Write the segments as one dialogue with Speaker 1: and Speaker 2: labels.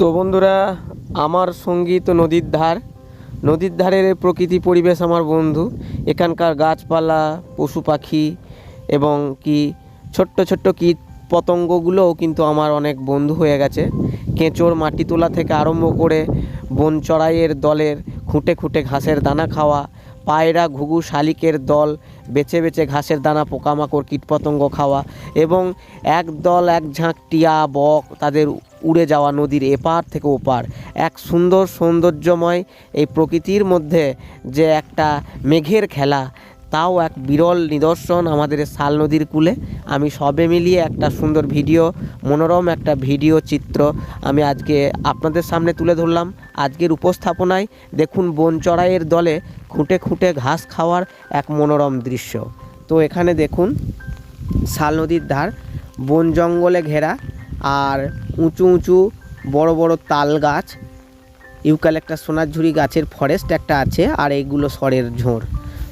Speaker 1: তো বন্ধুরা, আমার সংগীত নদীর ধার। নদীর ধারের প্রকৃতি পরিবেশ আমার বন্ধু। এখানকার গাছপালা, পশু পাখি এবং কি ছোট্ট ছোট্ট কীট পতঙ্গগুলোও কিন্তু আমার অনেক বন্ধু হয়ে গেছে। কেঁচোর মাটি তোলা থেকে আরম্ভ করে বন চড়াইয়ের দলের খুঁটে খুঁটে ঘাসের দানা খাওয়া, পায়রা, ঘুঘু, শালিকের দল, বেছে বেছে ঘাসের দানা, পোকামাকড়, কীটপতঙ্গ খাওয়া এবং এক দল এক ঝাঁক টিয়া, বক তাদের উড়ে যাওয়া নদীর এপার থেকে ওপার। এক সুন্দর সৌন্দর্যময় এই প্রকৃতির মধ্যে যে একটা মেঘের খেলা, তাও এক বিরল নিদর্শন আমাদের শাল নদীর কূলে। আমি সবে মিলিয়ে একটা সুন্দর ভিডিও, মনোরম একটা ভিডিও চিত্র আমি আজকে আপনাদের সামনে তুলে ধরলাম। আজকের উপস্থাপনায় দেখুন বন চড়াইয়ের দলে খুঁটে খুঁটে ঘাস খাওয়ার এক মনোরম দৃশ্য। তো এখানে দেখুন, শাল নদীর ধার, বন জঙ্গলে ঘেরা আর উঁচু উঁচু বড় বড় তাল গাছ। ইউক্যালেক্টাস সোনাঝুরি গাছের ফরেস্ট একটা আছে, আর এইগুলো সরের ঝোড়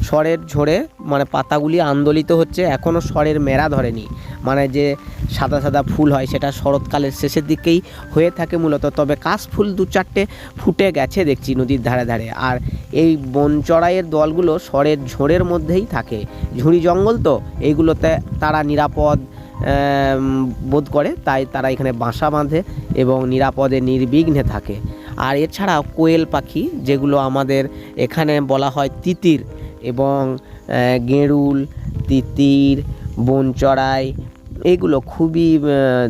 Speaker 1: সরের ঝোড়ে মানে পাতাগুলি আন্দোলিত হচ্ছে এখনও সরের মেরা ধরেনি। মানে যে সাদা সাদা ফুল হয় সেটা শরৎকালের শেষের দিকেই হয়ে থাকে মূলত। তবে কাশ ফুল দু চারটে ফুটে গেছে দেখছি নদীর ধারে ধারে। আর এই বন চড়াইয়ের দলগুলো সরের ঝোড়ের মধ্যেই থাকে। ঝুড়ি জঙ্গল তো, এইগুলোতে তারা নিরাপদ বোধ করে, তাই তারা এখানে বাসা বাঁধে এবং নিরাপদে, নির্বিঘ্নে থাকে। আর এছাড়া কোয়েল পাখি, যেগুলো আমাদের এখানে বলা হয় তিতির এবং গেঁড়ুল, তিতির, বনচড়াই, এগুলো খুবই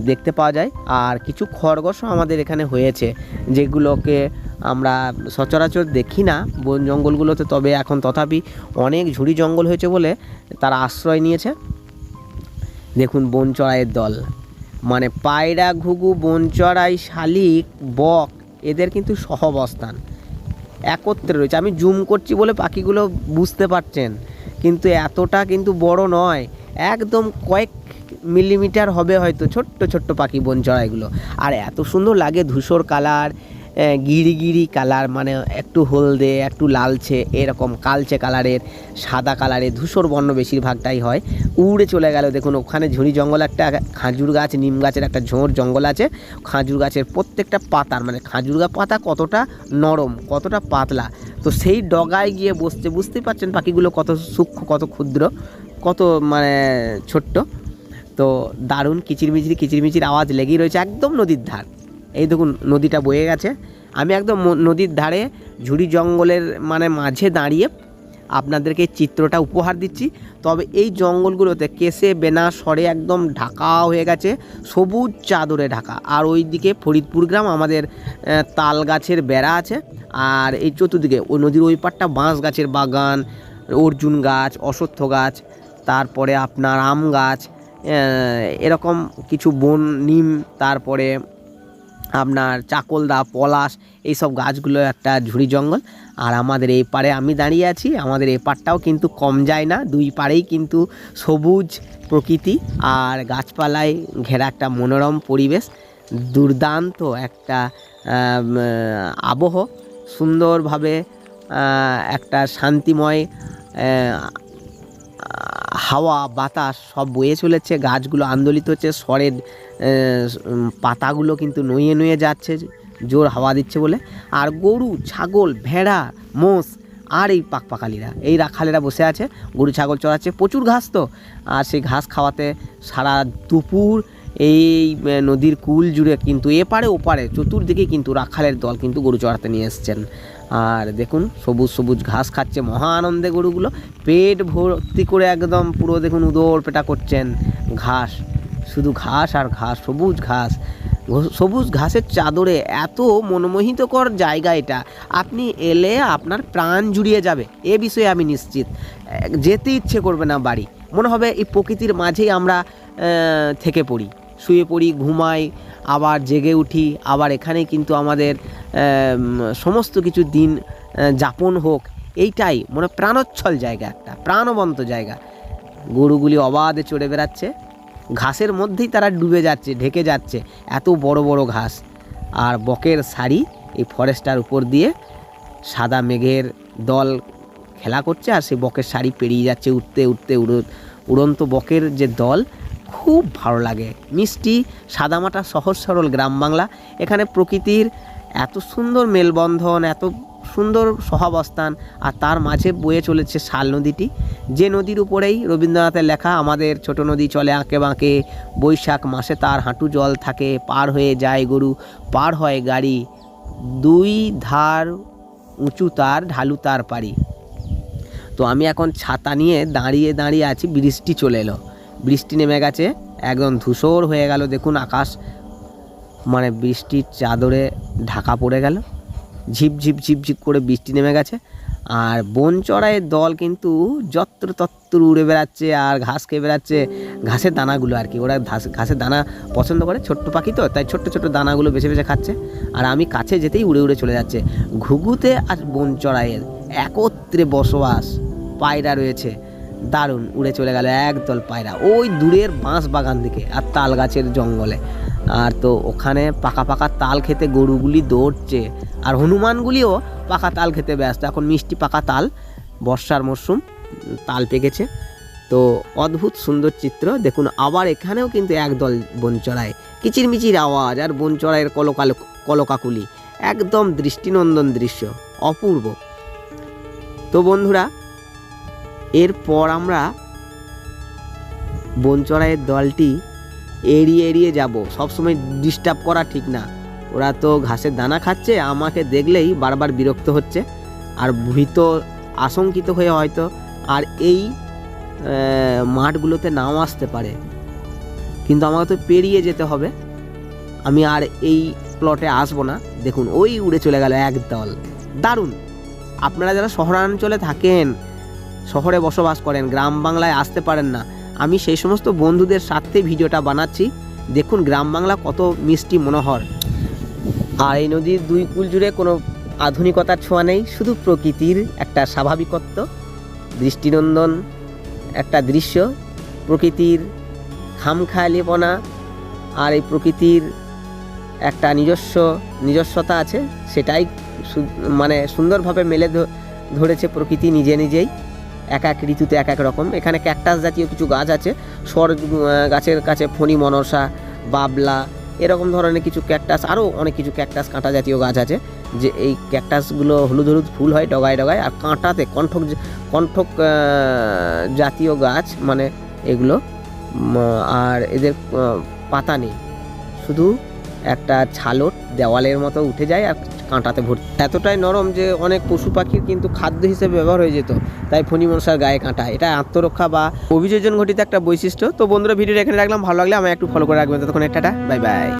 Speaker 1: দেখতে পাওয়া যায়। আর কিছু খরগোশও আমাদের এখানে হয়েছে, যেগুলোকে আমরা সচরাচর দেখি না। বন জঙ্গলগুলোতে তবে এখন তথাপি অনেক ঝুড়ি জঙ্গল হয়েছে বলে তারা আশ্রয় নিয়েছে। দেখুন বন চড়াইয়ের দল। মানে পায়রা, ঘুঘু বন চড়াই শালিক, বক, এদের কিন্তু সহবস্থান একত্রে রয়েছে। আমি জুম করছি বলে পাখিগুলো বুঝতে পারছেন, কিন্তু এতটা কিন্তু বড় নয়। একদম কয়েক মিলিমিটার হবে হয়তো ছোট্ট ছোট্ট পাখি বন চড়াইগুলো আর এত সুন্দর লাগে ধূসর কালার গিরি গিরি কালার মানে একটু হলদে, একটু লালচে, এরকম কালচে কালারের, সাদা কালারের, ধূসর বর্ণ বেশিরভাগটাই হয়। উড়ে চলে গেল, দেখুন ওখানে ঝুড়ি জঙ্গল একটা, খাঁজুর গাছ, নিম গাছের একটা ঝোঁড় জঙ্গল আছে। খাঁজুর গাছের প্রত্যেকটা পাতার মানে খাজুর পাতা কতটা নরম, কতটা পাতলা, তো সেই ডগায় গিয়ে বসতে বুঝতেই পারছেন পাখিগুলো কত সূক্ষ্ম, কত ক্ষুদ্র, কত মানে ছোট্ট? তো দারুণ কিচিরমিচির কিচিরমিচির আওয়াজ লেগেই রয়েছে একদম নদীর ধার। এই দেখুন, নদীটা বয়ে গেছে। আমি একদম নদীর ধারে, ঝুড়ি জঙ্গলের মানে মাঝে দাঁড়িয়ে আপনাদেরকে চিত্রটা উপহার দিচ্ছি। তবে এই জঙ্গলগুলোতে কেসে, বেনা, সরে একদম ঢাকা হয়ে গেছে, সবুজ চাদরে ঢাকা। আর ওই দিকে ফরিদপুর গ্রাম আমাদের তাল গাছের বেড়া আছে। আর এই চতুর্দিকে ওই নদীর ওই পারটা বাঁশ গাছের বাগান, অর্জুন গাছ, অশ্বত্থ গাছ, তারপরে আপনার আম গাছ এরকম কিছু বন, নিম, তারপরে আপনার চাকলদা, পলাশ, এইসব গাছগুলো একটা ঝুড়ি জঙ্গল। আর আমাদের এই পারে আমি দাঁড়িয়ে আছি, আমাদের এই পারটাও কিন্তু কম যায় না, দুই পারেই কিন্তু সবুজ প্রকৃতি আর গাছপালায় ঘেরা একটা মনোরম পরিবেশ। দুর্দান্ত একটা আবহ, সুন্দরভাবে একটা শান্তিময় হাওয়া, বাতাস সব বয়ে চলেছে, গাছগুলো আন্দোলিত হচ্ছে স্বরের পাতাগুলো কিন্তু নইয়ে নুয়ে যাচ্ছে, জোর হাওয়া দিচ্ছে বলে। আর গরু, ছাগল, ভেড়া, মোষ আর এই পাকপাকালিরা এই রাখালেরা বসে আছে, গরু, ছাগল চড়াচ্ছে, প্রচুর ঘাস তো। আর সেই ঘাস খাওয়াতে সারা দুপুর এই নদীর কুল জুড়ে কিন্তু এপারে ওপারে, চতুর্দিকে কিন্তু রাখালের দল কিন্তু গরু চড়াতে নিয়ে এসছেন। আর দেখুন, সবুজ সবুজ ঘাস খাচ্ছে মহা আনন্দে গরুগুলো। পেট ভর্তি করে একদম পুরো দেখুন উদর পেটা করছেন ঘাস। শুধু ঘাস আর ঘাস, সবুজ ঘাস। সবুজ ঘাসের চাদরে এত মনোমোহিতকর জায়গা এটা। আপনি এলে আপনার প্রাণ জুড়িয়ে যাবে, এ বিষয়ে আমি নিশ্চিত। যেতে ইচ্ছে করবে না বাড়ি। মনে হবে এই প্রকৃতির মাঝেই আমরা থেকে পড়ি। শুয়ে পড়ি, ঘুমাই, আবার জেগে উঠি, আবার এখানে কিন্তু আমাদের সমস্ত কিছু দিন যাপন হোক, এইটাই মানে প্রাণোচ্ছল জায়গা একটা, প্রাণবন্ত জায়গা। গরুগুলি অবাধে চড়ে বেড়াচ্ছে, ঘাসের মধ্যেই তারা ডুবে যাচ্ছে, ঢেকে যাচ্ছে, এত বড় বড় ঘাস। আর বকের শাড়ি এই ফরেস্টার উপর দিয়ে সাদা মেঘের দল খেলা করছে, আর সেই বকের শাড়ি পেরিয়ে যাচ্ছে উঠতে উঠতে, উড়ো, উড়ন্ত বকের যে দল খুব ভালো লাগে। মিষ্টি, সাদামাটা সহজ সরল গ্রাম বাংলা। এখানে প্রকৃতির এত সুন্দর মেলবন্ধন, এত সুন্দর সহাবস্থান, আর তার মাঝে বয়ে চলেছে শাল নদীটি। যে নদীর উপরেই রবীন্দ্রনাথের লেখা, আমাদের ছোট নদী চলে আঁকে বাঁকে, বৈশাখ মাসে তার হাঁটু জল থাকে, পার হয়ে যায় গরু, পার হয় গাড়ি, দুই ধার উঁচু তার ঢালু তার পারি তো আমি এখন ছাতা নিয়ে দাঁড়িয়ে দাঁড়িয়ে আছি, বৃষ্টি চলে এলো। বৃষ্টি নেমে গেছে, একদম ধূসর হয়ে গেল। দেখুন আকাশ মানে বৃষ্টির চাদরে ঢাকা পড়ে গেল। ঝিপ ঝিপ ঝিপ ঝিপ করে বৃষ্টি নেমে গেছে। আর বন চড়াইয়ের দল কিন্তু যত্র তত্র উড়ে বেড়াচ্ছে আর ঘাস খেয়ে বেড়াচ্ছে। ঘাসের দানাগুলো আর কি, ওরা ঘাস, ঘাসের দানা পছন্দ করে, ছোট্ট পাখি তো, তাই ছোট্ট ছোট্ট দানাগুলো বেছে বেছে খাচ্ছে। আর আমি কাছে যেতেই উড়ে উড়ে চলে যাচ্ছে। ঘুঘুতে আর বন চড়াইয়ের একত্রে বসবাস, পায়রা রয়েছে। দারুণ, উড়ে চলে গেল একদল পায়রা। ওই দূরের বাঁশ বাগান দিকে আর তাল গাছের জঙ্গলে। আর তো ওখানে পাকা পাকা তাল খেতে গরুগুলি দৌড়ছে। আর হনুমানগুলিও পাকা তাল খেতে ব্যস্ত। এখন মিষ্টি পাকা তাল, বর্ষার মরশুম, তাল পেকেছে। তো অদ্ভুত সুন্দর চিত্র। দেখুন, আবার এখানেও কিন্তু একদল বন চড়ায় কিচিরমিচির আওয়াজ আর বন চড়াইয়ের কলকালো, কলকাকুলি। একদম দৃষ্টিনন্দন দৃশ্য, অপূর্ব। তো বন্ধুরা এরপর আমরা বনচড়াইয়ের দলটি এড়িয়ে এড়িয়ে যাব। সবসময় ডিস্টার্ব করা ঠিক না। ওরা তো ঘাসের দানা খাচ্ছে, আমাকে দেখলেই বারবার বিরক্ত হচ্ছে আর ভীত, আশঙ্কিত হয়ে হয়তো আর এই মাঠগুলোতে নাও আসতে পারে। কিন্তু আমাকে তো পেরিয়ে যেতে হবে। আমি আর এই প্লটে আসব না। দেখুন, ওই উড়ে চলে গেল এক দল। দারুণ! আপনারা যারা শহরাঞ্চলে থাকেন শহরে বসবাস করেন, গ্রাম বাংলায় আসতে পারেন না। আমি সেই সমস্ত বন্ধুদের সাথে ভিডিওটা বানাচ্ছি। দেখুন গ্রাম বাংলা কত মিষ্টি মনোহর। আর এই নদীর দুই কুল জুড়ে কোনো আধুনিকতার ছোঁয়া নেই, শুধু প্রকৃতির একটা স্বাভাবিকত্ব, দৃষ্টিনন্দন একটা দৃশ্য, প্রকৃতির খামখেয়ালিপনা, আর এই প্রকৃতির একটা নিজস্ব, নিজস্বতা আছে, সেটাই মানে সুন্দরভাবে মেলে ধরেছে প্রকৃতি নিজে নিজেই। এক এক ঋতুতে এক এক রকম। এখানে ক্যাকটাস জাতীয় কিছু গাছ আছে। সর গাছের কাছে ফণি, মনসা, বাবলা, এরকম ধরনের কিছু ক্যাকটাস, আরও অনেক কিছু ক্যাকটাস কাঁটা জাতীয় গাছ আছে। যে এই ক্যাকটাসগুলো হলুদ হলুদ ফুল হয় ডগায় ডগায়, আর কাঁটাতে কণ্ঠক কণ্ঠক জাতীয় গাছ মানে এগুলো আর এদের পাতা নেই। শুধু একটা ছালট দেওয়ালের মতো উঠে যায় আর কাঁটাতে ভর্তি। এতটাই নরম যে অনেক পশু পাখির কিন্তু খাদ্য হিসেবে ব্যবহার হয়ে যেত। তাই ফণি মনসার গায়ে কাঁটা, এটা আত্মরক্ষা বা অভিযোজন ঘটিত একটা বৈশিষ্ট্য। তো বন্ধুরা, ভিডিওটা এখানে রাখলাম। ভালো লাগলে আমায় একটু ফলো করে রাখবেন। তখন একটা বাই বাই